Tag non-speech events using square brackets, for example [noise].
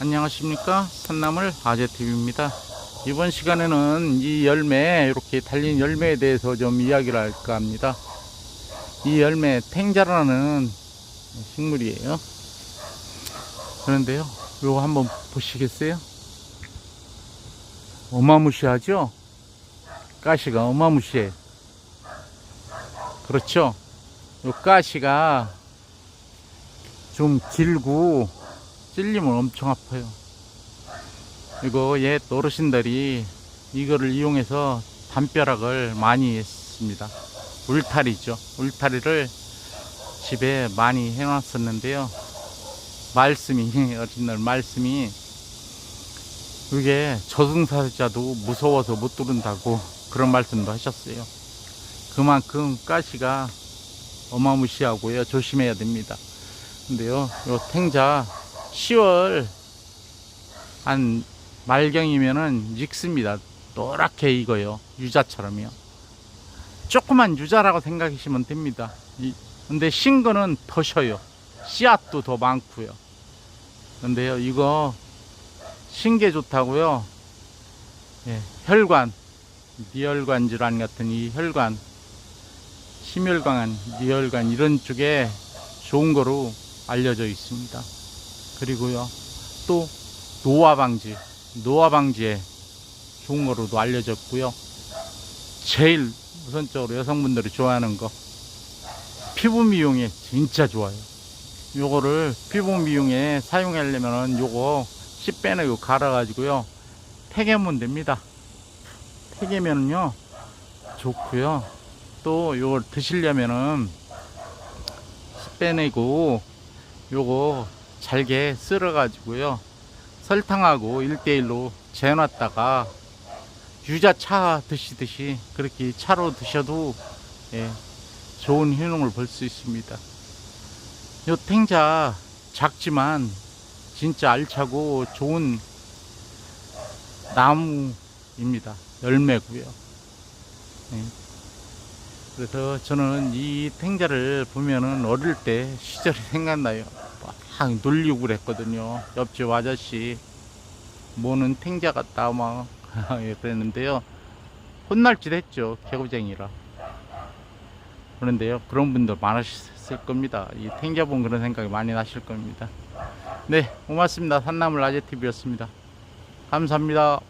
안녕하십니까? 산나물 아재TV입니다. 이번 시간에는 이 열매 이렇게 달린 열매에 대해서 좀 이야기를 할까 합니다. 이 열매 탱자라는 식물이에요. 그런데요 이거 한번 보시겠어요? 어마무시하죠? 가시가 어마무시해. 그렇죠? 요 가시가 좀 길고 찔리면 엄청 아파요. 이거 옛 어르신들이 이거를 이용해서 담벼락을 많이 했습니다. 울타리죠. 울타리를 집에 많이 해놨었는데요. 말씀이, [laughs] 어린 날 말씀이, 이게 저승사자도 무서워서 못 뚫는다고 그런 말씀도 하셨어요. 그만큼 가시가 어마무시하고요. 조심해야 됩니다. 근데요, 요 탱자 10월 한 말경이면은 익습니다. 노랗게 익어요. 유자처럼요. 조그만 유자라고 생각하시면 됩니다. 이, 근데 신 거는 더 쉬어요. 씨앗도 더 많고요. 근데요, 이거 신게 좋다고요. 예, 혈관, 니혈관 질환 같은 이 혈관, 심혈관, 니혈관 이런 쪽에 좋은 거로 알려져 있습니다. 그리고요, 또 노화 방지, 노화 방지에 좋은 거로도 알려졌고요. 제일 우선적으로 여성분들이 좋아하는 거 피부 미용에 진짜 좋아요. 요거를 피부 미용에 사용하려면은 요거 씨 빼내고 갈아 가지고요 태개면 됩니다. 태개면은요 좋고요. 또 요걸 드시려면은 씨 빼내고 요거 잘게 썰어 가지고요. 설탕하고 1대1로 재놨다가 유자차 드시듯이 그렇게 차로 드셔도 예, 좋은 효능을 볼 수 있습니다. 요 탱자 작지만 진짜 알차고 좋은 나무입니다. 열매고요. 예. 그래서 저는 이 탱자를 보면은 어릴 때 시절이 생각나요 막 놀리고 그랬거든요. 옆집 아저씨 뭐는 탱자 같다 막 [laughs] 예, 그랬는데요. 혼날 짓 했죠. 개구쟁이라. 그런데요. 그런 분들 많으실 겁니다. 이 탱자 본 그런 생각이 많이 나실 겁니다. 네, 고맙습니다. 산나물 아재TV였습니다. 감사합니다.